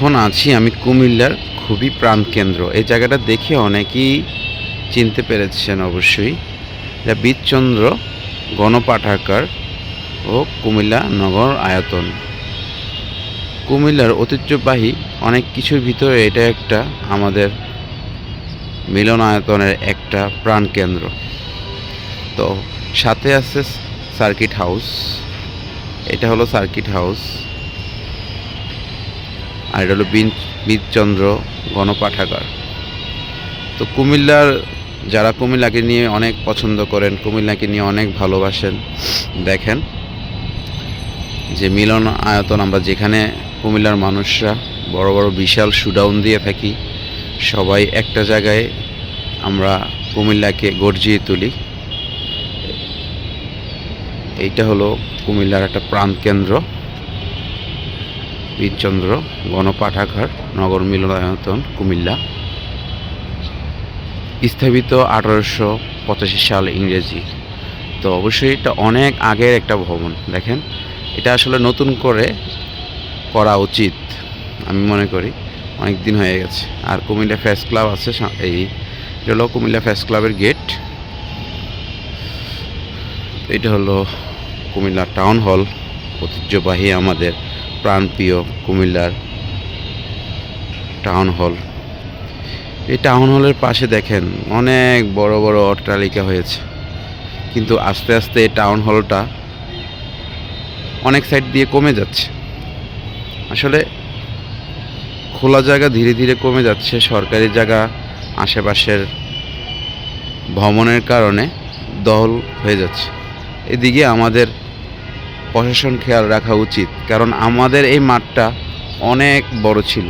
এখন আছি আমি কুমিল্লার খুবই প্রাণকেন্দ্র এই জায়গাটা দেখে অনেকেই চিনতে পেরেছেন অবশ্যই। এটা বীরচন্দ্র গণপাঠাগার ও কুমিল্লা নগর আয়তন। কুমিল্লার ঐতিহ্যবাহী অনেক কিছুর ভিতরে এটা একটা আমাদের মিলনায়তনের একটা প্রাণকেন্দ্র তো সাথে আছে সার্কিট হাউস। এটা হলো সার্কিট হাউস। আর এটা হলো বিন বীরচন্দ্র গণপাঠাগার। তো কুমিল্লার যারা কুমিল্লাকে নিয়ে অনেক পছন্দ করেন, কুমিল্লাকে নিয়ে অনেক ভালোবাসেন, দেখেন যে মিলন আয়তন, আমরা যেখানে কুমিল্লার মানুষরা বড় বড় বিশাল শুডাউন দিয়ে থাকি, সবাই একটা জায়গায় আমরা কুমিল্লাকে গর্জিয়ে তুলি। এইটা হলো কুমিল্লার একটা প্রাণকেন্দ্র। বীরচন্দ্র, গণপাঠাগার, নগর মিলনায়তন, কুমিল্লা। স্থাপিত আঠারোশো পঁচাশি সাল ইংরেজি। তো অবশ্যই এটা অনেক আগের একটা ভবন, দেখেন। এটা আসলে নতুন করে করা উচিত, আমি মনে করি। অনেক দিন হয়ে গেছে। আর কুমিল্লা ফেস ক্লাব আছে এই, এটা হলো কুমিল্লা ফেস ক্লাবের গেট এটা হলো কুমিল্লা টাউন হল ঐতিহ্যবাহী আমাদের প্রাণপ্রিয় কুমিল্লার টাউন হল। এই টাউন হলের পাশে দেখেন অনেক বড় বড় অট্টালিকা হয়েছে। কিন্তু আস্তে আস্তে এই টাউন হলটা অনেক সাইড দিয়ে কমে যাচ্ছে। আসলে খোলা জায়গা ধীরে ধীরে কমে যাচ্ছে। সরকারি জায়গা আশেপাশের ভ্রমণের কারণে দহল হয়ে যাচ্ছে। এদিকে আমাদের প্রশাসন খেয়াল রাখা উচিত, কারণ আমাদের এই মাঠটা অনেক বড় ছিল।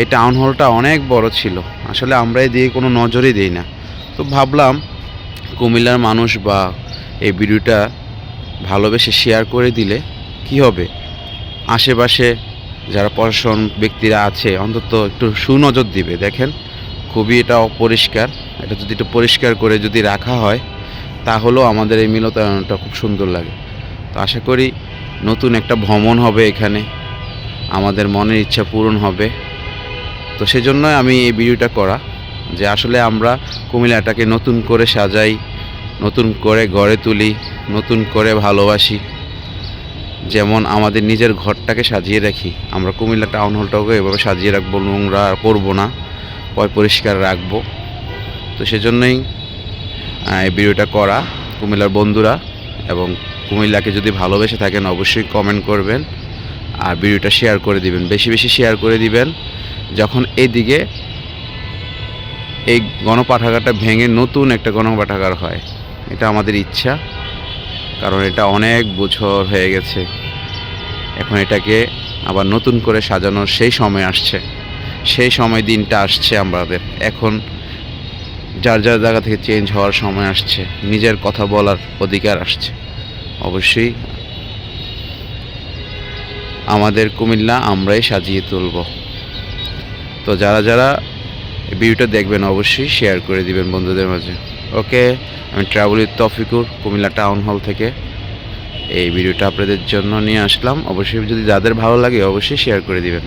এই টাউন হলটা অনেক বড় ছিল। আসলে আমরা এদিকে কোনো নজরই দিই না। তো ভাবলাম কুমিল্লার মানুষ বা এই ভিডিওটা ভালোবেসে শেয়ার করে দিলে কি হবে? আশেপাশে যারা প্রশাসন ব্যক্তিরা আছে, অন্তত একটু সুনজর দিবে। দেখেন, খুবই এটা অপরিষ্কার। এটা যদি একটু পরিষ্কার করে যদি রাখা হয়, তাহলেও আমাদের এই মিলতায়নটা খুব সুন্দর লাগে। তো আশা করি নতুন একটা ভ্রমণ হবে এখানে। আমাদের মনের ইচ্ছা পূরণ হবে। তো সেজন্যই আমি এই ভিডিওটা করা, যে আসলে আমরা কুমিল্লাটাকে নতুন করে সাজাই, নতুন করে গড়ে তুলি, নতুন করে ভালোবাসি। যেমন আমাদের নিজের ঘরটাকে সাজিয়ে রাখি। আমরা কুমিল্লা টাউন হলটাকে এভাবে সাজিয়ে রাখব, নোংরা করব না, পয় পরিষ্কার রাখব। তো সেজন্যই এই ভিডিওটা করা, কুমিল্লার বন্ধুরা এবং কুমিল্লাকে যদি ভালোবেসে থাকেন, অবশ্যই কমেন্ট করবেন আর ভিডিওটা শেয়ার করে দিবেন। বেশি বেশি শেয়ার করে দিবেন যখন এদিকে এই গণপাঠাগারটা ভেঙে নতুন একটা গণপাঠাগার হয়। এটা আমাদের ইচ্ছা, কারণ এটা অনেক বছর হয়ে গেছে। এখন এটাকে আবার নতুন করে সাজানোর সেই সময় আসছে। সেই সময় দিনটা আসছে আমাদের। এখন যার যার জায়গা থেকে চেঞ্জ হওয়ার সময় আসছে। নিজের কথা বলার অধিকার আসছে। অবশ্যই। আমাদের কুমিল্লা আমরাই সাজিয়ে তুলব। তো যারা যারা ভিডিওটা দেখবেন অবশ্যই শেয়ার করে দিবেন বন্ধুদের মাঝে। ওকে, আমি travel with Tofikur, Comilla town hall থেকে এই ভিডিওটা আপনাদের জন্য নিয়ে আসলাম। অবশ্যই যদি যাদের ভালো লাগে অবশ্যই শেয়ার করে দিবেন।